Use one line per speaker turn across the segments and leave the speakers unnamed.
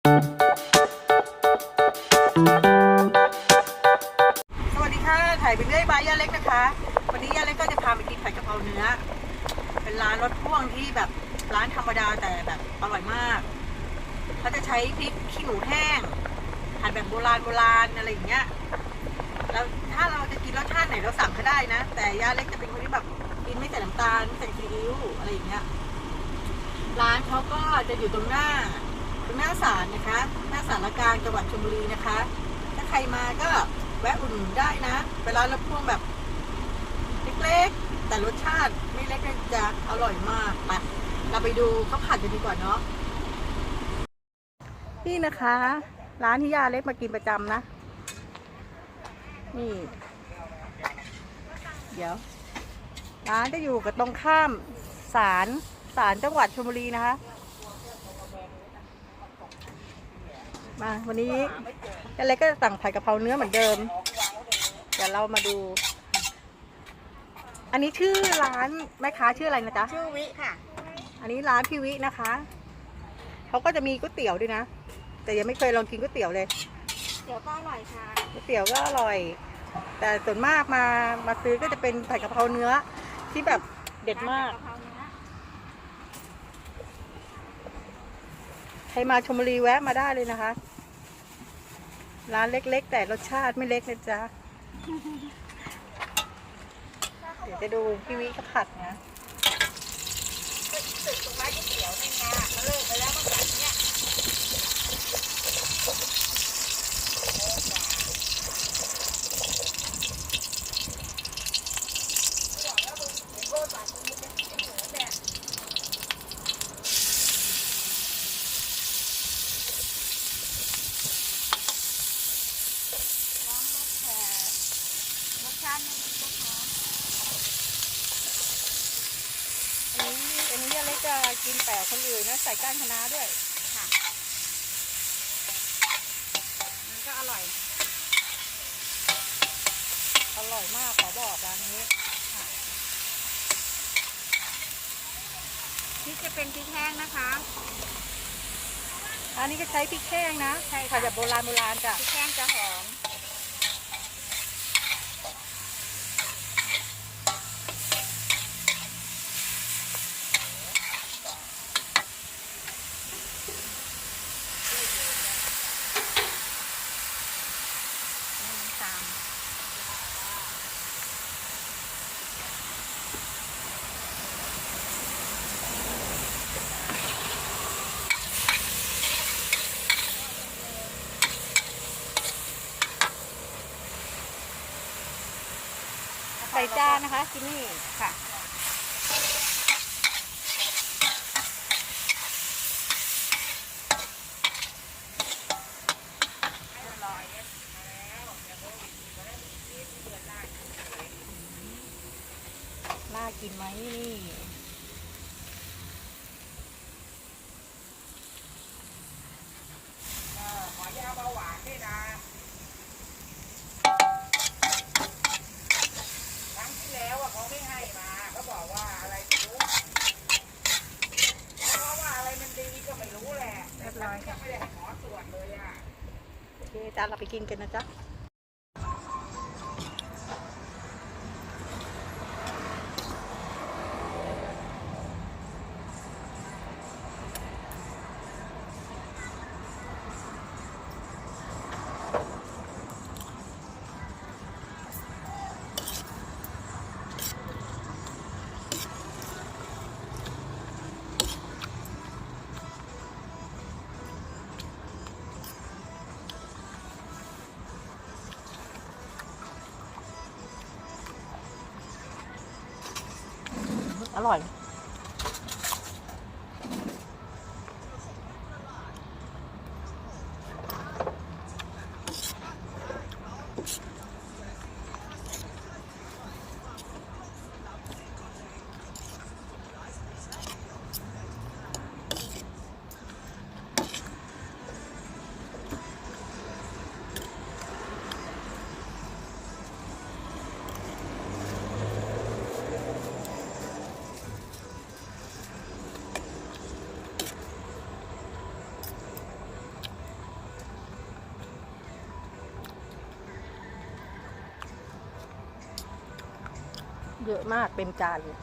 สวัสดีค่ะ ถ่ายไปเรื่อยบายย่าเล็กนะคะ วันนี้ย่าเล็กก็จะพาไปกินผัดกะเพราเนื้อ เป็นร้านรสพ่วงที่แบบร้านธรรมดาแต่แบบอร่อยมาก เขาจะใช้พริกขี้หนูแห้งผัดแบบโบราณโบราณอะไรอย่างเงี้ย แล้วถ้าเราจะกินรสชาติไหนเราสั่งก็ได้นะ แต่ย่าเล็กจะเป็นคนที่แบบกินไม่ใส่น้ำตาลไม่ใส่ซีอิ๊วอะไรอย่างเงี้ย ร้านเขาก็จะอยู่ตรงหน้า รงหน้าศาลนะคะ หน้าศาลกลารจังหวัดชลบุรีนะคะ ถ้าใครมาก็แวะอุดหนุนได้นะเป็นร้านรสพ่วงแบบเล็กๆ แต่รสชาติไม่เล็กนะจะอร่อยมากไปเราไปดูข้าวผัดกันดีกว่าเนาะนี่นะคะ ร้านที่ยาเล็กมากินประจำนะ นี่ เดี๋ยว ร้านจะอยู่กับตรงข้ามศาลศาลจังหวัดชลบุรีนะคะ มาวันนี้ยายเล็กก็สั่งผัดกะเพราเนื้อเหมือนเดิม เดี๋ยวเรามาดู อันนี้ชื่อร้านแม่ค้าชื่ออะไรนะจ๊ะ
ชื่อวิค่ะ
อันนี้ร้านพี่วินะคะเขาก็จะมีก๋วยเตี๋ยวด้วยนะ แต่ยังไม่เคยลองกินก๋วยเตี๋ยวเลย
เดี๋ยวก็อร่อยค่ะ
ก๋วยเตี๋ยวก็อร่อย แต่ส่วนมากมามาซื้อก็จะเป็นผัดกะเพราเนื้อที่แบบเด็ดมาก
กะเพราเนื้อ
ใครมาชมบุรีแวะมาได้เลยนะคะ ร้านเล็กๆ แต่รสชาติไม่เล็กเลยจ้าเดี๋ยวจะดูพี่วิก็ผัดนะ
ตึกตรงร้านก๋วยเตี๋ยวนี่ไงเขาเลิกไปแล้วเมื่อก่อนเนี่ย รสชาติไม่ดีก็พอ
อันนี้อันนี้อเล็ กจะกินแปลกคนอื่นนะใส่ก้านคะน้าด้วย
ค่ะ มันก็อร่อย
อร่อยมากขอบอกร้านนี้
พริกจะเป็นพริกแห้งนะคะ
อันนี้ก็ใช้พริกแห้งนะ
ใช่ค่ะ
ผัดแบบโบราณโบราณจ้ะ
พริกแห้งจะหอม นี่ตาม
ใส่ จานนะคะกินนี่
ค่ะ
น่ากินไหมนี่
ขอยาเบาหวานด้วยนะครั้งที่แล้วอะเขาไม่ให้มาเขาบอกว่าอะไรไม่รู้เพราะว่าอะไรมันดีก็ไม่รู้ แหละแต่ฉันก็ไม่ได้ให้หมอยค่ะ
โอเคจาเราไปกินกันนะจ๊ะ อร่อย เยอะมากเต็มจานเลย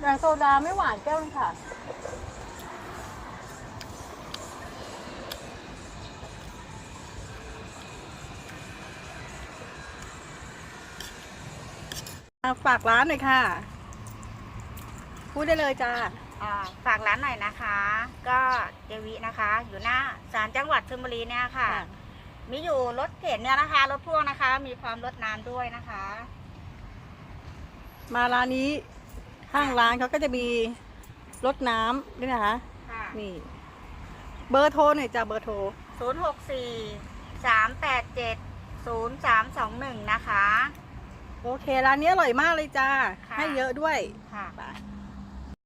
แดงโซดาไม่หวานแก้วนึงค่ะ ฝากร้านหน่อยค่ะ พูดได้เลยจ้า
อ่าฝากร้านหน่อยนะคะ ก็เจวินะคะ อยู่หน้าศาลจังหวัดชลบุรีเนี่ยค่ะ มีอยู่รถเข็นเนี่ยนะคะ รถพ่วงนะคะ มีความรถน้ำด้วยนะคะ
มาร้านนี้ข้างร้านเขาก็จะมีรถน้ำด้วยนะคะ
ค่ะ
นี่ เบอร์โทรหน่อยจ้าเบอร์โทร
ศูนย์หกสี่สามแปดเจ็ดศูนย์สามสองหนึ่งนะคะ
โอเคร้านนี้อร่อยมากเลยจ้า
ค่ะ
ให้เยอะด้วย
ค่ะ
ไป